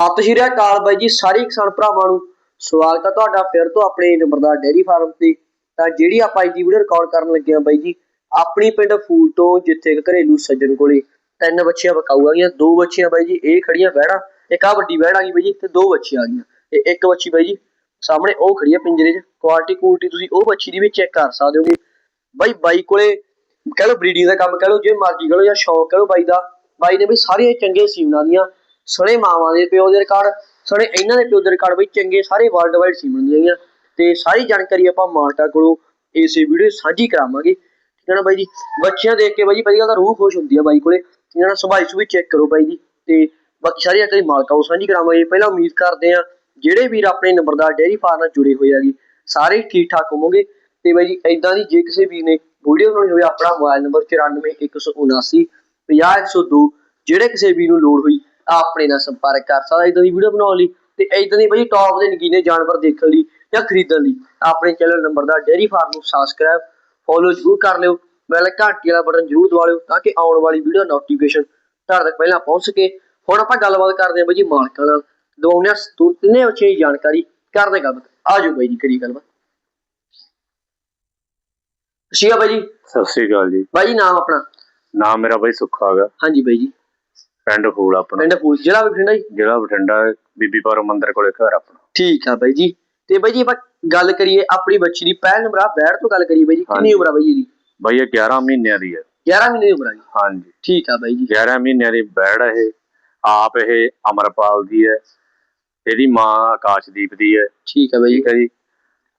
ਸਤਿ ਸ਼੍ਰੀ ਅਕਾਲ ਬਾਈ ਜੀ, ਸਾਰੇ ਕਿਸਾਨ ਭਰਾਵਾਂ ਨੂੰ ਸਵਾਗਤ ਹੈ ਤੁਹਾਡਾ ਫਿਰ ਤੋਂ ਆਪਣੇ ਨੰਬਰਦਾਰ ਡੇਅਰੀ ਫਾਰਮ ਤੇ। ਤਾਂ ਜਿਹੜੀ ਆਪਾਂ ਅੱਜ ਦੀ ਵੀਡੀਓ ਰਿਕਾਰਡ ਕਰਨ ਲੱਗੇ ਆ ਬਾਈ ਜੀ, ਆਪਣੀ ਪਿੰਡ ਫੂਲ ਤੋਂ ਜਿੱਥੇ ਇੱਕ ਘਰੇਲੂ ਸੱਜਣ ਕੋਲੇ ਤਿੰਨ ਬੱਚੀਆਂ ਬਕਾਊ ਆ ਗਈਆਂ, ਦੋ ਬੱਚੀਆਂ ਬਾਈ ਜੀ, ਇਹ ਖੜੀਆਂ ਵਹਿੜਾ ਇੱਕ ਆ ਵੱਡੀ ਵਹਿੜ ਆ ਗਈ ਬਾਈ ਜੀ, ਤੇ ਦੋ ਬੱਚੀਆਂ ਆ ਗਈਆਂ। ਤੇ ਇੱਕ ਬੱਚੀ ਬਾਈ ਜੀ, ਸਾਹਮਣੇ ਉਹ ਖੜੀ ਆ ਪਿੰਜਰੇ 'ਚ ਕੁਆਲਿਟੀ ਕੁਆਲਿਟੀ ਤੁਸੀਂ ਉਹ ਬੱਚੀ ਦੀ ਵੀ ਚੈੱਕ ਕਰ ਸਕਦੇ ਹੋਗੇ। ਬਾਈ ਬਾਈ ਕੋਲੇ ਕਹਿ ਲਓ ਬਰੀਡਿੰਗ ਦਾ ਕੰਮ, ਕਹਿ ਲਓ ਜੇ ਮਰਜ਼ੀ ਕਹਿ ਲਓ ਜਾਂ ਸ਼ੌਂਕ ਕਹਿ ਲਓ ਬਾਈ ਦਾ, ਬਾਈ ਨੇ ਵੀ ਸਾਰੀਆਂ ਚੰਗੇ ਸੀਮਨਾਂ ਦੀਆਂ ਸਣੇ ਮਾਵਾਂ ਦੇ ਪਿਓ ਦੇ ਰਿਕਾਰਡ, ਸਣੇ ਇਹਨਾਂ ਦੇ ਪਿਓ ਦੇ ਰਿਕਾਰਡ ਬਈ ਚੰਗੇ ਸਾਰੇ ਵਰਲਡ ਵਾਈਡ ਸੀਮਨ ਦੀਆਂ ਹੈਗੀਆਂ ਤੇ ਸਾਰੀ ਜਾਣਕਾਰੀ ਆਪਾਂ ਮਾਲਟਾ ਕੋਲੋਂ ਇਸੇ ਵੀਡੀਓ ਸਾਂਝੀ ਕਰਾਵਾਂਗੇ। ਠੀਕ ਹੈ ਨਾ ਬਾਈ ਜੀ? ਬੱਚਿਆਂ ਦੇਖ ਕੇ ਬਾਈ ਜੀ, ਪਹਿਲੀ ਗੱਲ ਤਾਂ ਰੂਹ ਖੁਸ਼ ਹੁੰਦੀ ਆ ਬਾਈ ਕੋਲੇ। ਠੀਕ ਹੈ ਨਾ ਸੁਭਾਈ ਸੁਭੀ ਚੈੱਕ ਕਰੋ ਬਾਈ ਜੀ। ਤੇ ਬਾਕੀ ਸਾਰੀ ਜਾਣਕਾਰੀ ਮਾਲਕਾ ਕੋਲੋਂ ਸਾਂਝੀ ਕਰਾਵਾਂਗੇ। ਪਹਿਲਾਂ ਉਮੀਦ ਕਰਦੇ ਆ ਜਿਹੜੇ ਵੀਰ ਆਪਣੇ ਨੰਬਰਦਾਰ ਡੇਅਰੀ ਫਾਰਮ ਨਾਲ ਜੁੜੇ ਹੋਏ ਹੈਗੇ, ਸਾਰੇ ਠੀਕ ਠਾਕ ਹੋਵੋਗੇ। ਤੇ ਬਾਈ ਜੀ ਐਦਾਂ ਦੀ ਜੇ ਕਿਸੇ ਵੀਰ ਨੇ ਵੀਡੀਓ ਬਣਾਉਣੀ ਹੋਵੇ, ਆਪਣਾ ਮੋਬਾਈਲ ਨੰਬਰ 94179 50102 ਜਿਹੜੇ ਕਿਸੇ ਵੀਰ ਨੂੰ ਲੋੜ ਹੋਈ ਆਪਣੇ ਨਾਲ ਸੰਪਰਕ ਕਰ ਸਕਦਾ ਇਦਾਂ ਦੀ ਵੀਡੀਓ ਬਣਾਉਣ ਲਈ ਤੇ ਇਦਾਂ ਦੀ ਬਾਈ ਟੌਪ ਦੇ ਨਗੀਨੇ ਜਾਨਵਰ ਦੇਖਣ ਲਈ ਜਾਂ ਖਰੀਦਣ ਲਈ। ਆਪਣੇ ਚੈਨਲ ਨੰਬਰ ਦਾ ਡੇਅਰੀ ਫਾਰਮ ਨੂੰ ਸਬਸਕ੍ਰਾਈਬ ਫੋਲੋ ਜ਼ਰੂਰ ਕਰ ਲਿਓ। ਬੈਲ ਘੰਟੀ ਵਾਲਾ ਬਟਨ ਜ਼ਰੂਰ ਦਬਾ ਲਿਓ ਤਾਂ ਕਿ ਆਉਣ ਵਾਲੀ ਵੀਡੀਓ ਨੋਟੀਫਿਕੇਸ਼ਨ ਤੁਹਾਡੇ ਤੱਕ ਪਹਿਲਾਂ ਪਹੁੰਚ ਸਕੇ। ਹੁਣ ਆਪਾਂ ਗੱਲਬਾਤ ਕਰਦੇ ਹਾਂ ਬਾਈ ਜੀ ਮਾਲਕਾਂ ਨਾਲ। ਦਵਾਉਣੇ ਆ ਤਿੰਨੇ ਦੀ ਜਾਣਕਾਰੀ ਕਰਦੇ ਗੱਲਬਾਤ। ਆ ਜਾਓ ਬਾਈ ਜੀ ਕਰੀ ਗੱਲਬਾਤ। ਸ਼ੀਆ ਬਾਈ ਜੀ। ਸਤਿ ਸ੍ਰੀ ਅਕਾਲ ਜੀ। ਬਾਈ ਜੀ ਨਾਮ ਆਪਣਾ? ਨਾਮ ਮੇਰਾ ਬਾਈ ਸੁੱਖਾ ਹੈਗਾ। ਹਾਂਜੀ ਬਾਈ ਜੀ। ਪਿੰਡ ਫੂਲ ਆਪਣਾ। ਪਿੰਡ ਫੂਲ ਜ਼ਿਲ੍ਹਾ ਬਠਿੰਡਾ ਜੀ? ਜ਼ਿਲ੍ਹਾ ਬਠਿੰਡਾ ਬੀਬੀ ਪਰੋ ਮੰਦਿਰ ਕੋਲੇ ਘਰ ਆਪਣਾ। ਠੀਕ ਆ ਬਾਈ ਜੀ। ਤੇ ਬਾਈ ਜੀ ਆਪਾਂ ਗੱਲ ਕਰੀਏ ਆਪਣੀ ਬੱਚੀ ਦੀ ਪਹਿਲ ਨੰਬਰ ਆ ਬੈੜ ਤੋਂ ਗੱਲ ਕਰੀਏ ਬਾਈ ਜੀ ਕਿੰਨੀ। ਉਮਰ ਆ ਬਾਈ ਜੀ ਦੀ ਬਾਈ ਇਹ 11 ਮਹੀਨਿਆਂ ਦੀ ਹੈ 11 ਮਹੀਨੇ ਦੀ ਉਮਰ ਆ ਜੀ। ਹਾਂਜੀ। ਠੀਕ ਆ ਬਾਈ ਜੀ। 11 ਮਹੀਨਿਆਂ ਦੀ ਬੈੜ ਇਹ। ਆਪ ਇਹ ਅਮਰਪਾਲ ਦੀ ਹੈ ਇਹਦੀ ਮਾਂ ਆਕਾਸ਼ਦੀਪ ਦੀ ਹੈ ਠੀਕ ਆ ਬਾਈ ਜੀ। ਠੀਕ ਹੈ ਜੀ।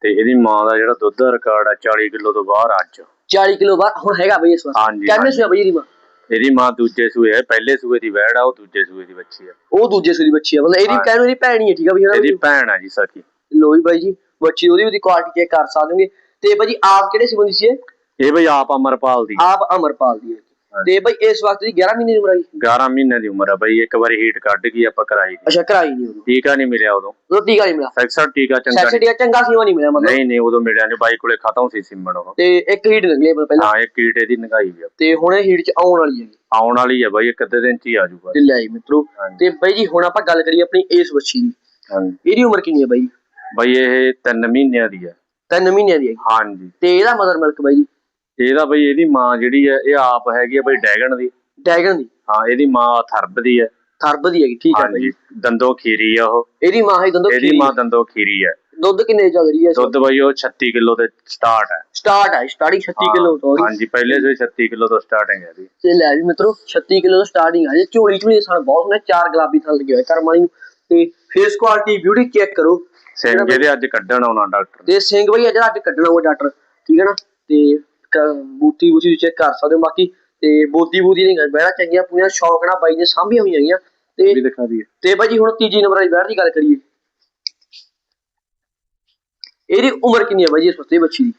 ਤੇ ਇਹਦੀ ਮਾਂ ਦਾ ਜਿਹੜਾ ਦੁੱਧ ਦਾ ਰਿਕਾਰਡ ਹੈ 40 ਕਿਲੋ ਤੋਂ ਬਾਹਰ ਅੱਜ। 40 ਕਿਲੋ ਬਾਅਦ ਹੁਣ ਹੈਗਾ ਬਾਈ ਇਸ ਵਾਰ। ਹਾਂਜੀ, ਕਿੰਨੇ ਹਾਂਜੀ। ਸੂਆ ਬਾਈ ਦੀ ਮਾਂ? ਇਹਦੀ ਮਾਂ ਦੂਜੇ ਸੂਏ ਹੈ ਪਹਿਲੇ ਸੂਏ ਦੀ ਬੈੜ ਆ ਉਹ ਦੂਜੇ ਸੂਏ ਦੀ ਬੱਚੀ ਹੈ ਉਹ ਦੂਜੇ ਦੀ ਬੱਚੀ ਆ ਮਤਲਬ ਇਹਦੀ ਹਾਂ। ਕਹਿਣ ਦੀ ਭੈਣ ਹੀ ਹੈ ਠੀਕ ਆ ਬਾਈ ਇਹਦੀ ਭੈਣ ਹੈ ਜੀ ਸਖੀ। ਲੋ ਵੀ ਬਾਈ ਜੀ ਬੱਚੀ ਉਹਦੀ ਵੀ ਕੁਆਲਿਟੀ ਚੈੱਕ ਕਰ ਸਕਦੇ ਹੋਗੇ। ਤੇ ਬਾਈ ਜੀ ਆਪ ਕਿਹੜੇ ਸੰਬੰਧੀ ਸੀ ਇਹ ਇਹ ਬਈ ਆਪ ਅਮਰਪਾਲ ਦੀ। ਆਪ ਅਮਰਪਾਲ ਦੀ ਹੈ। ਤੇ ਬਾਈ ਇਸ ਵਕਤ ਦੀ 11 ਮਹੀਨੇ ਦੀ ਉਮਰ ਆ ਜੀ? 11 ਮਹੀਨਿਆਂ ਦੀ ਉਮਰ ਹੈ ਬਈ ਇੱਕ ਵਾਰੀ ਹੀਟ ਕੱਢ ਗਈ ਆਪਾਂ ਕਰਾਈ ਦੀ ਅੱਛਾ ਕਰਾਈ ਨਹੀਂ ਉਹਨੂੰ ਟੀਕਾ ਨਹੀਂ ਮਿਲਿਆ ਉਦੋਂ। ਉਹ ਟੀਕਾ ਨਹੀਂ ਮਿਲਿਆ। ਸੈਕਸਰ ਟੀਕਾ ਚੰਗਾ ਸੈਕਸਡੀ ਚੰਗਾ ਸੀਵਾ ਨਹੀਂ ਮਿਲਿਆ ਮਤਲਬ। ਨਹੀਂ ਨਹੀਂ ਉਦੋਂ ਮਿਲਿਆ ਨਹੀਂ ਬਾਈ ਕੋਲੇ ਖਤਮ ਸੀ ਸਿਮਣ ਉਹ। ਤੇ ਇੱਕ ਹੀਟ ਨਿਕਲੇ ਪਹਿਲਾਂ। ਹਾਂ ਇਹ ਕੀਟ ਇਹਦੀ ਨਗਾਈ ਵੀ ਆ। ਤੇ ਹੁਣ ਇਹ ਹੀਟ ਚ ਆਉਣ ਵਾਲੀ ਹੈ ਆਉਣ ਵਾਲੀ ਹੈ ਬਾਈ ਇੱਕ ਅੱਧੇ ਦਿਨ ਚ ਹੀ ਆ ਜਾਊਗਾ। ਤੇ ਲੈ ਮਿੱਤਰੋ। ਤੇ ਬਾਈ ਜੀ ਹੁਣ ਆਪਾਂ ਗੱਲ ਕਰੀਏ ਆਪਣੀ ਇਸ ਬੱਚੀ ਦੀ। ਹਾਂਜੀ। ਇਹਦੀ ਉਮਰ ਕਿੰਨੀ ਹੈ ਬਾਈ? ਬਾਈ ਇਹ 3 ਮਹੀਨਿਆਂ ਦੀ ਹੈ ਤਿੰਨ ਮਹੀਨਿਆਂ ਦੀ ਹੈ ਹਾਂਜੀ। ਤੇ ਇਹਦਾ ਮਦਰ ਮਿਲਕ ਬਾਈ ਜੀ? ਇਹਦਾ ਬਈ ਇਹਦੀ ਮਾਂ ਜਿਹੜੀ ਹੈ ਇਹ ਆਪ ਹੈਗੀ ਹੈ ਬਈ ਡੈਗਨ ਦੀ। ਡੈਗਨ ਦੀ? ਹਾਂ ਇਹਦੀ ਮਾਂ ਥਰਬ ਦੀ ਹੈ। ਥਰਬ ਦੀ ਹੈਗੀ ਠੀਕ ਹੈ ਬਾਈ। ਹਾਂਜੀ ਦੰਦੋ ਖੀਰੀ ਆ ਉਹ। ਇਹਦੀ ਮਾਂ ਹੈ ਦੰਦੋ ਇਹਦੀ ਮਾਂ ਦੰਦੋ ਖੀਰੀ ਹੈ। ਦੁੱਧ ਕਿੰਨੇ ਚੱਲ ਰਹੀ ਹੈ ਦੁੱਧ ਬਈ ਉਹ 36 ਕਿਲੋ ਤੇ ਸਟਾਰਟ ਹੈ। ਸਟਾਰਟ ਹੈ ਸਟਾਰਟਿੰਗ 36 ਕਿਲੋ ਤੋਂ ਹੀ। ਹਾਂਜੀ ਪਹਿਲੇ ਸੇ 36 ਕਿਲੋ ਤੋਂ ਸਟਾਰਟਿੰਗ ਹੈ ਇਹਦੀ। ਤੇ ਲੈ ਵੀ ਮਿੱਤਰੋ 36 ਕਿਲੋ ਤੋਂ ਸਟਾਰਟਿੰਗ ਆ। ਜੇ ਝੋਲੀ ਝੋਲੀ ਸਣ ਬਹੁਤ ਸੋਹਣੇ ਚਾਰ ਗੁਲਾਬੀ ਥਣ ਲੱਗੇ ਹੋਏ ਕਰਮ ਵਾਲੀ ਨੂੰ। ਤੇ ਫੇਸ ਕੁਆਲਿਟੀ ਬਿਊਟੀ ਚੈੱਕ ਕਰੋ। ਸਿੰਘ ਇਹਦੇ ਅੱਜ ਕੱਢਣ ਆਉਣਾ ਡਾਕਟਰ। ਤੇ ਸਿੰਘ ਬਈ ਅੱਜ ਅੱਜ ਕੱਢਣਾ ਉਹ ਡਾਕਟਰ। ਠੀਕ ਹੈ ਨਾ? ਤੇ ਬੂਟੀ ਬੂਟੀ ਚੈੱਕ ਕਰ ਸਕਦੇ ਹੋ। ਬਾਕੀ ਤੇ ਬੋਦੀ ਬੂਦੀ ਨਹੀਂ ਬਹਿਣਾ ਚੰਗੀਆਂ ਪੂਰੀਆਂ ਸ਼ੌਕ ਨਾਲ ਬਾਈ ਨੇ ਸਾਂਭੀਆਂ ਹੋਈਆਂ ਹੈਗੀਆਂ ਤੇ ਵੀ ਦਿਖਾ ਦਈਏ। ਤੇ ਬਾਈ ਜੀ ਹੁਣ ਤੀਜੀ ਨੰਬਰ ਵਾਲੀ ਬੈਠ ਦੀ ਗੱਲ ਕਰੀਏ। ਇਹਦੀ ਉਮਰ ਕਿੰਨੀ ਹੈ ਬਾਈ ਜੀ ਇਸ ਵਕਤ ਇਹ ਬੱਚੀ ਦੀ?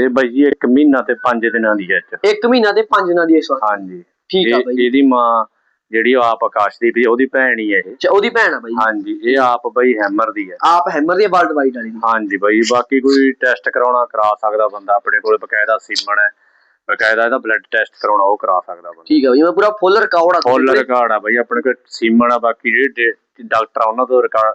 ਇਹ ਬਾਈ ਜੀ 1 ਮਹੀਨਾ ਤੇ 5 ਦਿਨਾਂ ਦੀ ਹੈ। ਇੱਕ ਮਹੀਨਾ ਤੇ 5 ਦਿਨਾਂ ਦੀ ਹੈ ਇਸ ਵਕਤ। ਹਾਂਜੀ। ਠੀਕ ਆ ਬਾਈ ਇਹਦੀ ਮਾਂ ਜਿਹੜੀ ਉਹ ਆਪ ਆਕਾਸ਼ਦੀਪ ਦੀ ਉਹਦੀ ਭੈਣ ਹੀ ਹੈ ਇਹ। ਅੱਛਾ ਉਹਦੀ ਭੈਣ ਆ ਬਾਈ। ਜੀ। ਹਾਂਜੀ ਇਹ ਆਪ ਬਈ ਹੈਮਰ ਦੀ ਹੈ। ਆਪ ਹੈਮਰ ਦੀ ਵਰਲਡ ਵਾਈਡ ਵਾਲੀ ਦੀ? ਹਾਂਜੀ ਬਈ ਬਾਕੀ ਕੋਈ ਟੈਸਟ ਕਰਾਉਣਾ ਕਰਾ ਸਕਦਾ ਬੰਦਾ ਆਪਣੇ ਕੋਲ ਬਕਾਇਦਾ ਸੀਮਨ ਹੈ। ਬਕਾਇਦਾ ਇਹਦਾ ਬਲੱਡ ਟੈਸਟ ਕਰਾਉਣਾ ਉਹ ਕਰਾ ਸਕਦਾ ਬੰਦਾ। ਠੀਕ ਆ ਬਾਈ ਮੈਂ ਪੂਰਾ ਫੁੱਲ ਰਿਕਾਰਡ ਆ ਫੁੱਲ ਰਿਕਾਰਡ ਆ ਬਈ ਆਪਣੇ ਕੋਲ ਸੀਮਨ ਆ ਬਾਕੀ ਜਿਹੜੇ ਡਾਕਟਰ ਆ ਉਹਨਾਂ ਤੋਂ ਰਿਕਾਰਡ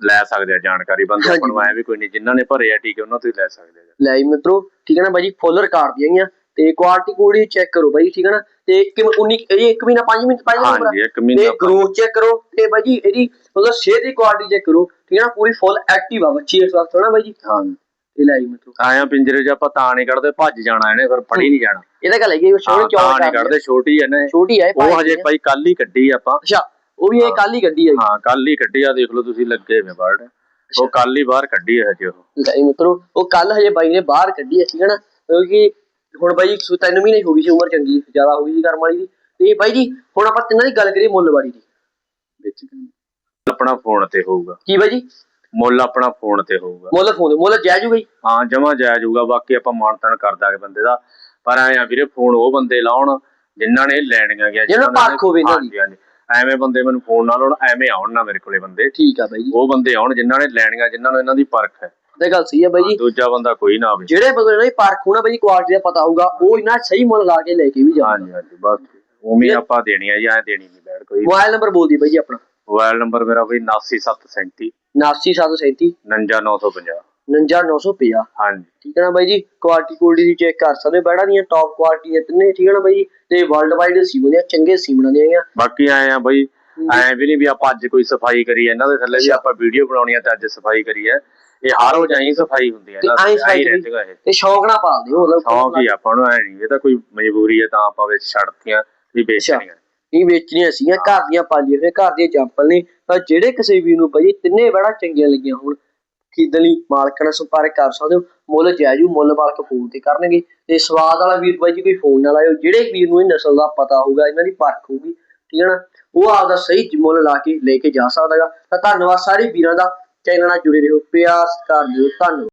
ਲੈ ਸਕਦੇ ਆ ਜਾਣਕਾਰੀ। ਬੰਦੇ। ਆਪਾਂ ਨੂੰ ਐ ਵੀ ਕੋਈ ਨਹੀਂ ਜਿਨ੍ਹਾਂ ਨੇ ਭਰੇ ਆ ਟੀਕੇ ਉਹਨਾਂ ਤੋਂ ਹੀ ਲੈ ਸਕਦੇ ਆ। ਲੈ ਜੀ ਮਿੱਤਰੋ ਠੀਕ ਹੈ ਨਾ ਬਾਈ ਜੀ ਫੁੱਲ ਰਿਕਾਰਡ ਦੀਆਂ ਗਈਆਂ। ਤੇ ਕੁਆਲਿਟੀ ਕੋਡੀ ਚੈੱਕ ਕਰੋ ਬਾਈ ਠੀਕ ਹੈ ਨਾ? ਤੇ ਕਿ 19 ਇਹ ਇੱਕ ਮਹੀਨਾ 5 ਮਿੰਟ ਪਾਈ ਹਾਂਜੀ ਇੱਕ ਤੇ ਮਹੀਨਾ ਗਰੋਥ ਚੈੱਕ ਕਰੋ ਤੇ ਬਾਈ ਜੀ ਇਹਦੀ ਮਤਲਬ ਸਿਹਤ ਦੀ ਕੁਆਲਿਟੀ ਚੈੱਕ ਕਰੋ ਠੀਕ ਹੈ ਨਾ? ਪੂਰੀ ਫੁੱਲ ਐਕਟਿਵ ਆ ਬੱਚੀ ਇਸ ਵਕਤ ਨਾ ਬਾਈ ਜੀ? ਹਾਂ। ਤੇ ਲੈ ਜੀ ਮਿੱਤਰੋ ਆਇਆ ਪਿੰਜਰੇ 'ਚ ਆਪਾਂ ਤਾਂ ਨਹੀਂ ਕੱਢਦੇ ਭੱਜ ਜਾਣਾ ਇਹਨੇ ਫਿਰ ਫੜੀ ਨਹੀਂ ਜਾਣਾ। ਇਹਦਾ ਗੱਲ ਹੈਗੀ ਸੋਹਣੀ ਹਾਂ, ਚੌੜ ਤਾਂ ਨਹੀਂ ਕੱਢਦੇ ਛੋਟੀ ਹੈ ਨਾ ਇਹ। ਛੋਟੀ ਹੈ ਉਹ ਹਜੇ ਭਾਈ ਕੱਲ ਹੀ ਕੱਢੀ ਆਪਾਂ। ਅੱਛਾ ਉਹ ਵੀ ਇਹ ਕੱਲ ਹੀ ਗੱਡੀ ਹੈ ਹਾਂ ਕੱਲ ਹੀ ਕੱਢੀ ਆ ਦੇਖ ਲਓ ਤੁਸੀਂ ਲੱਗੇ ਵੇ ਬਰਡ ਉਹ ਕੱਲ ਹੀ ਬਾਹਰ ਕੱਢੀ ਹੈ ਹਜੇ ਉਹ। ਲੈ ਜੀ ਮਿੱਤਰੋ ਉਹ ਕੱਲ ਹਜੇ ਬਾਈ ਨੇ ਬਾਹਰ ਕੱਢੀ ਹੈ ਠੀਕ ਹੈ ਨਾ? ਕਿਉਂਕਿ ਹੁਣ ਬਾਈ ਸੂ ਤਿੰਨ ਮਹੀਨੇ ਹੀ ਹੋ ਗਈ ਸੀ ਉਮਰ ਚੰਗੀ ਜ਼ਿਆਦਾ ਹੋ ਗਈ ਸੀ ਕਰਮ ਵਾਲੀ ਦੀ। ਤੇ ਬਾਈ ਜੀ ਹੁਣ ਆਪਾਂ ਤਿੰਨਾਂ ਦੀ ਗੱਲ ਕਰੀਏ ਮੁੱਲਵਾੜੀ ਦੀ। ਵਿੱਚ ਆਪਣਾ ਫੋਨ ਤੇ ਹੋਊਗਾ। ਕੀ ਬਾਈ ਜੀ? ਮੁੱਲ ਆਪਣਾ ਫੋਨ ਤੇ ਹੋਊਗਾ। ਮੁੱਲ ਫੋਨ ਮੁੱਲ ਜਾਇਜ਼ ਹੋਊਗਾ ਜੀ? ਹਾਂ ਜਮਾ ਜਾਇਜ਼ ਹੋਊਗਾ। ਬਾਕੀ ਆਪਾਂ ਮਾਨਤਨ ਕਰ ਦਾਂਗੇ ਬੰਦੇ ਦਾ। ਪਰ ਐ ਆ ਵੀਰੇ ਫੋਨ ਉਹ ਬੰਦੇ ਲਾਉਣ ਜਿਨ੍ਹਾਂ ਨੇ ਲੈਣੀਆਂ ਗਿਆ ਜਿਹਨਾਂ ਨੂੰ ਪਰਖ ਹੋਵੇ ਇਹਨਾਂ ਦੀ। ਐਵੇਂ ਬੰਦੇ ਮੈਨੂੰ ਫੋਨ ਨਾ ਲਾਉਣ ਐਵੇਂ ਆਉਣ ਨਾ ਮੇਰੇ ਕੋਲੇ ਬੰਦੇ। ਠੀਕ ਆ ਬਾਈ ਜੀ। ਉਹ ਬੰਦੇ ਆਉਣ ਜਿਨ੍ਹਾਂ ਨੇ ਲੈਣੀਆਂ ਜਿਨ੍ਹਾਂ ਨੂੰ ਇਹਨਾਂ ਦੀ ਪਰਖ ਹੈ। ਤੇ ਗੱਲ ਸਹੀ ਹੈ ਬਾਈ ਜੀ। ਦੂਜਾ ਬੰਦਾ ਕੋਈ ਨਾ ਆਵੇ ਜਿਹੜੇ ਬੰਦੇ ਨੂੰ ਪਰਖ ਹੋਣਾ ਬਾਈ ਕੁਆਲਿਟੀ ਦਾ ਪਤਾ ਹੋਊਗਾ ਉਹ ਇਹਨਾਂ ਸਹੀ ਮੁੱਲ ਲਾ ਕੇ ਲੈ ਕੇ ਵੀ ਜਾਣਾ ਹਾਂਜੀ ਹਾਂਜੀ ਬਸ। ਉਵੇਂ ਆਪਾਂ ਦੇਣੀ ਆ ਜੀ ਐ ਦੇਣੀ ਨਹੀਂ ਲੈਣ ਕੋਈ। ਮੋਬਾਈਲ ਨੰਬਰ ਬੋਲ ਦੀ ਬਾਈ ਜੀ ਆਪਣਾ। ਮੋਬਾਈਲ ਨੰਬਰ ਮੇਰਾ ਬਈ 99737 89737 59950 59950 ਹਾਂਜੀ। ਠੀਕ ਹੈ ਨਾ ਬਾਈ ਜੀ? ਕੁਆਲਿਟੀ ਕੁਆਲਿਟੀ ਦੀ ਚੈੱਕ ਕਰ ਸਕਦੇ ਬੈੜਾ ਦੀਆਂ ਟੌਪ ਕੁਆਲਿਟੀ ਦੀਆਂ ਤਿੰਨੇ ਠੀਕ ਹੈ ਨਾ ਬਾਈ ਜੀ? ਤੇ ਵਰਲਡ ਵਾਈਡ ਸੀਮਨ ਦੀਆਂ ਚੰਗੇ ਸੀਮਨਾਂ ਦੀਆਂ ਹੈਗੀਆਂ। ਬਾਕੀ ਆਏ ਆ ਬਈ ਐ ਵੀ ਨਹੀਂ ਵੀ ਆਪਾਂ ਅੱਜ ਕੋਈ ਸਫ਼ਾਈ ਕਰੀ ਇਹਨਾਂ ਦੇ ਥੱਲੇ ਵੀ। ਆਪਾਂ ਵੀਡੀਓ ਬਣਾਉਣੀ ਆ ਤੇ ਅੱਜ ਸਫ਼ਾਈ ਕਰੀ ਹੈ ਇਹ ਹਰ ਰੋਜ਼ ਐਂ ਸਫ਼ਾਈ ਹੁੰਦੀ ਹੈ ਤੇ ਦੀ ਸਫ਼ਾਈ ਐਂ ਰਹਿੰਦੀਆਂ ਇਹ। ਤੇ ਸ਼ੌਂਕ ਨਾਲ ਪਾਲਦੇ ਹੋ ਮਤਲਬ ਸ਼ੌਂਕ ਹੀ ਆਪਾਂ ਨੂੰ ਐ ਨਹੀਂ ਇਹ ਤਾਂ ਕੋਈ ਮਜਬੂਰੀ ਹੈ ਤਾਂ ਆਪਾਂ ਵਿੱਚ ਛੱਡਤੀਆਂ ਵੀ ਵੇਚਣੀਆਂ। ਨਹੀਂ ਵੇਚਣੀਆਂ ਸੀਗੀਆਂ ਘਰ ਦੀਆਂ ਪਾਲੀਆਂ ਹੋਈਆਂ ਘਰ ਦੀਆਂ ਜੰਪਲ ਨੇ। ਤਾਂ ਜਿਹੜੇ ਕਿਸੇ ਵੀ ਨੂੰ ਬਾਈ ਤਿੰਨੇ ਬੜਾ ਚੰਗੀਆਂ ਲੱਗੀਆਂ ਹੁਣ ਖਰੀਦਣ ਲਈ ਮਾਲਕਾਂ ਨਾਲ ਸੰਪਰਕ ਕਰ ਸਕਦੇ ਹੋ ਮੁੱਲ ਜਾਇਜ਼ੂ ਮੁੱਲ ਮਾਲਕ ਫੋਨ ਤੇ ਕਰਨਗੇ। ਤੇ ਸਵਾਦ ਵਾਲਾ ਵੀਰ ਬਾਈ ਜੀ ਕੋਈ ਫੋਨ ਨਾਲ ਆਇਓ ਜਿਹੜੇ ਵੀਰ ਨੂੰ ਇਹ ਨਸਲ ਦਾ ਪਤਾ ਹੋਊਗਾ ਇਹਨਾਂ ਦੀ ਪਰਖ ਹੋਊਗੀ ਠੀਕ ਹੈ ਨਾ? ਉਹ ਆਪਦਾ ਸਹੀ ਮੁੱਲ ਲਾ ਕੇ ਲੈ ਕੇ ਜਾ ਸਕਦਾਗਾ ਤਾਂ ਧੰਨਵਾਦ ਸਾਰੇ ਵੀਰਾਂ ਦਾ ਚੈਨਲ ਨਾਲ ਜੁੜੇ ਰਹੋ। ਪਿਆਰ ਸਤਿਕਾਰ ਦਿਓ। ਧੰਨਵਾਦ।